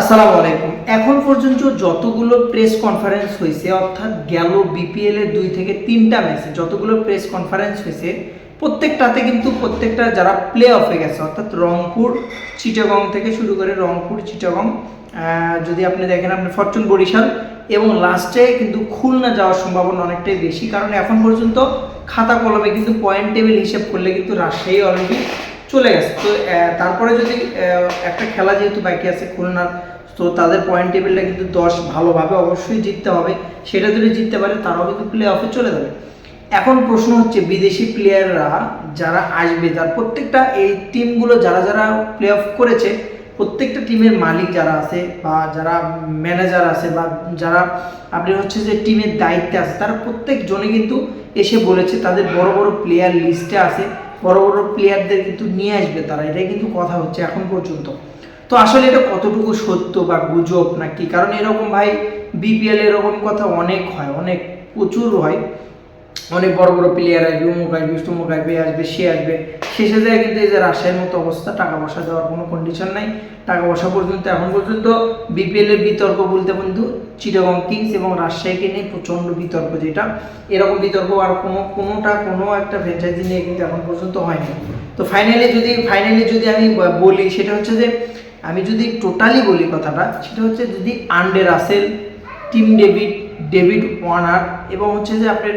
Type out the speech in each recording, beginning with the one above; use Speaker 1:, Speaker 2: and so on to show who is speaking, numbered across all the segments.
Speaker 1: আসসালামু আলাইকুম। এখন পর্যন্ত যতগুলো প্রেস কনফারেন্স হয়েছে, অর্থাৎ গেল বিপিএল এর দুই থেকে তিনটা ম্যাচে যতগুলো প্রেস কনফারেন্স হয়েছে, প্রত্যেকটাতে কিন্তু প্রত্যেকটা যারা প্লে অফে গেছে, অর্থাৎ রংপুর, চিটাগং থেকে শুরু করে রংপুর, চিটাগং যদি আপনি দেখেন আপনি ফরচুন বরিশাল, এবং লাস্টে কিন্তু খুলনা যাওয়ার সম্ভাবনা অনেকটাই বেশি, কারণ এখন পর্যন্ত খাতা কলমে কিন্তু পয়েন্ট টেবিল হিসেব করলে কিন্তু রাজশাহী অলরেডি চলে গেছে। তো তারপরে যদি একটা খেলা যেহেতু বাকি আছে খুলনার, তো তাদের পয়েন্ট টেবিলটা কিন্তু দশ ভালোভাবে অবশ্যই জিততে হবে। সেটা যদি জিততে পারে, তারাও কিন্তু প্লে অফে চলে যাবে। এখন প্রশ্ন হচ্ছে, বিদেশি প্লেয়াররা যারা আসবে, যার প্রত্যেকটা এই টিমগুলো যারা যারা প্লে অফ করেছে, প্রত্যেকটা টিমের মালিক যারা আছে বা যারা ম্যানেজার আছে বা যারা আপনি হচ্ছে যে টিমের দায়িত্বে আছে, তারা প্রত্যেকজনে কিন্তু এসে বলেছে, তাদের বড় বড় প্লেয়ার লিস্টে আছে। বড় বড় প্লেয়ারদের কিন্তু নিয়ে আসবে তারা, এটাই কিন্তু কথা হচ্ছে এখন পর্যন্ত। তো আসলে এটা কতটুকু সত্য বা গুজব নাকি? কারণ এরকম ভাই বিপিএল এরকম কথা অনেক হয়, অনেক প্রচুর হয়। অনেক বড় বড় প্লেয়ার আসবে, অমুক আসবে, তমুক আসবে আসবে, সে আসবে। শেষে যায় কিন্তু এই যে রাজশাহীর মতো অবস্থা, টাকা পয়সা দেওয়ার কোনো কন্ডিশন নাই। টাকা পয়সা পর্যন্ত এখন পর্যন্ত বিপিএল এর বিতর্ক বলতে বন্ধু চিটাগং কিংস এবং রাজশাহীকে নিয়ে প্রচণ্ড বিতর্ক যেটা। এরকম বিতর্ক আর কোনো, কোনোটা কোনো একটা ফ্র্যাঞ্চাইজি নিয়ে কিন্তু এখন পর্যন্ত হয়নি। তো ফাইনালি যদি ফাইনালি যদি আমি বলি, সেটা হচ্ছে যে, আমি যদি টোটালি বলি কথাটা, সেটা হচ্ছে যদি Andre Russell Tim David David Warner এবং হচ্ছে যে আপনার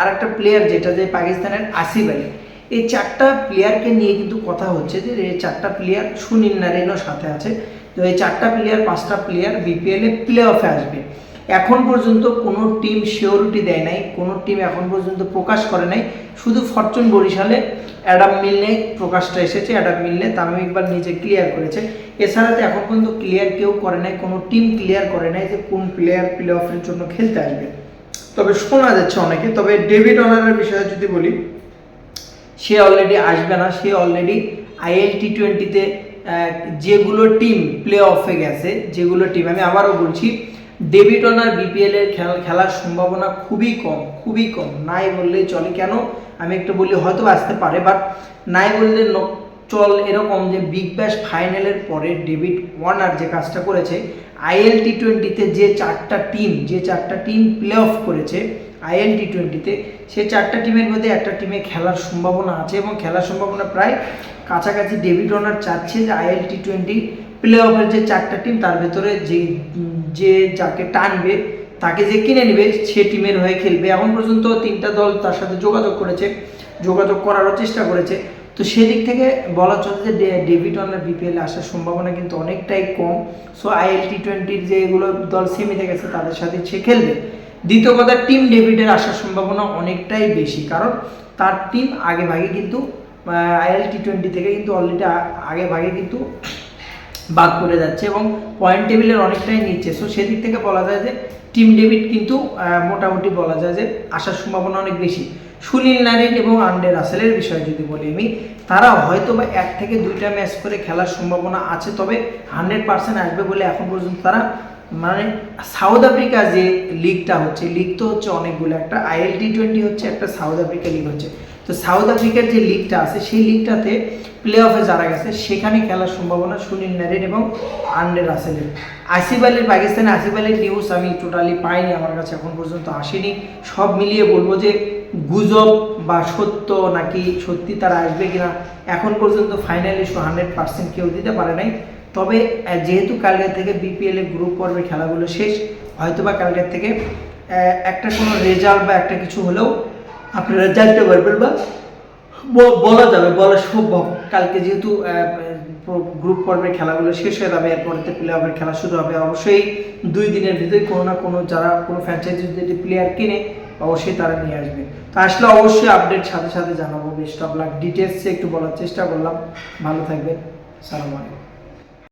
Speaker 1: আর একটা প্লেয়ার যেটা যে পাকিস্তানের আসিফ আলী। এই চারটা প্লেয়ারকে নিয়ে কিন্তু কথা হচ্ছে যে, এই চারটা প্লেয়ার সুনীল নারেনও সাথে আছে। তো এই চারটা প্লেয়ার পাঁচটা প্লেয়ার বিপিএলে প্লে অফে আসবে। এখন পর্যন্ত কোনো টিম শিওরিটি দেয় নাই, কোনো টিম এখন পর্যন্ত প্রকাশ করে নাই। শুধু ফরচুন বরিশালে অ্যাডাম মিলনে প্রকাশটা এসেছে, অ্যাডাম মিলনে তামিম ইকবাল নিজে ক্লিয়ার করেছে। এছাড়া তো এখন পর্যন্ত ক্লিয়ার কেউ করে নাই, কোনো টিম ক্লিয়ার করে নাই যে কোন প্লেয়ার প্লে অফের জন্য খেলতে আসবে। তবে শোনা যাচ্ছে অনেকে, তবে ডেভিড অনারের বিষয়ে যদি বলি, সে অলরেডি আসবে না, সে অলরেডি আইএল টি টোয়েন্টিতে যেগুলো টিম প্লে অফে গেছে, যেগুলো টিম আমি আবারও বলছি, ডেভিড অনার বিপিএল এর খেলা, খেলার সম্ভাবনা খুবই কম খুবই কম। নাই বললেই চলে কেন? আমি একটু বলি, হয়তো আসতে পারে বাট নাই বললে চল এরকম যে বিগ ব্যাশ ফাইনালের পরে ডেভিড ওয়ার্নার যে কাজটা করেছে আইএল টি টোয়েন্টিতে যে চারটা টিম যে চারটা টিম প্লে অফ করেছে আইএল টি টোয়েন্টিতে সে চারটা টিমের মধ্যে একটা টিমে খেলার সম্ভাবনা আছে এবং খেলার সম্ভাবনা প্রায় কাছাকাছি ডেভিড ওনার চাচ্ছে যে আইএল টি টোয়েন্টি প্লে অফের যে চারটা টিম তার ভেতরে যে যে যাকে টানবে, তাকে যে কিনে নেবে, সে টিমের হয়ে খেলবে। এখন পর্যন্ত তিনটা দল তার সাথে যোগাযোগ করেছে, যোগাযোগ করারও চেষ্টা করেছে। তো সেদিক থেকে বলা চলে যে ডেভিড ওয়ার্নার বিপিএল আসার সম্ভাবনা কিন্তু অনেকটাই কম। সো আইএল টি টোয়েন্টির যেগুলো দল সেমিতে গেছে, তাদের সাথে সে খেলবে। দ্বিতীয় কথা টিম ডেভিডের আসার সম্ভাবনা অনেকটাই বেশি, কারণ তার টিম আগে ভাগে কিন্তু আইএল টি টোয়েন্টি থেকে কিন্তু অলরেডি আগে ভাগে কিন্তু বাদ পড়ে যাচ্ছে এবং পয়েন্ট টেবিলের অনেকটাই নিচ্ছে সো সেদিক থেকে বলা যায় যে টিম ডেভিড কিন্তু মোটামুটি বলা যায় যে আসার সম্ভাবনা অনেক বেশি। সুনীল নারিন এবং আন্ডে রাসেলের বিষয়ে যদি বলি আমি তারা হয়তো বা এক থেকে দুইটা ম্যাচ করে খেলার সম্ভাবনা আছে, তবে হান্ড্রেড পার্সেন্ট আসবে বলে এখন পর্যন্ত তারা মানে সাউথ আফ্রিকা যে লিগটা হচ্ছে লিগ তো হচ্ছে অনেকগুলো, একটা আইএল টি টোয়েন্টি হচ্ছে, একটা সাউথ আফ্রিকা লিগ হচ্ছে। তো সাউথ আফ্রিকার যে লিগটা আছে, সেই লিগটাতে প্লে অফে যারা গেছে, সেখানে খেলার সম্ভাবনা সুনীল নারিন এবং আন্ডে রাসেলের। আসিফ আলীর পাকিস্তানে আসিফ আলীর নিউজ আমি টোটালি পাইনি, আমার কাছে এখন পর্যন্ত আসেনি। সব মিলিয়ে বলব যে গুজব বা সত্য নাকি সত্যি তারা আসবে কিনা, এখন পর্যন্ত ফাইনালি হান্ড্রেড পার্সেন্ট কেউ দিতে পারে নাই। তবে যেহেতু কালকের থেকে বিপিএল এর গ্রুপ পর্বের খেলাগুলো শেষ, হয়তোবা কালকের থেকে একটা কোনো রেজাল্ট বা একটা কিছু হলেও আপনারা জানতে পারবেন বা বলা যাবে, বলা সম্ভব। কালকে যেহেতু গ্রুপ পর্বের খেলাগুলো শেষ হয়ে যাবে, এরপরে প্লে অফের খেলা শুরু হবে। অবশ্যই দুই দিনের ভিতরে কোনো না কোনো যারা কোনো ফ্র্যাঞ্চাইজি যদি প্লেয়ার কিনে, অবশ্যই তারা নিয়ে আসবে। তো আসলে অবশ্যই আপডেট সাথে সাথে জানাব। বেস্ট অফ ডিটেলসে একটু বলার চেষ্টা করলাম। ভালো থাকবেন। সালাম আলাইকুম।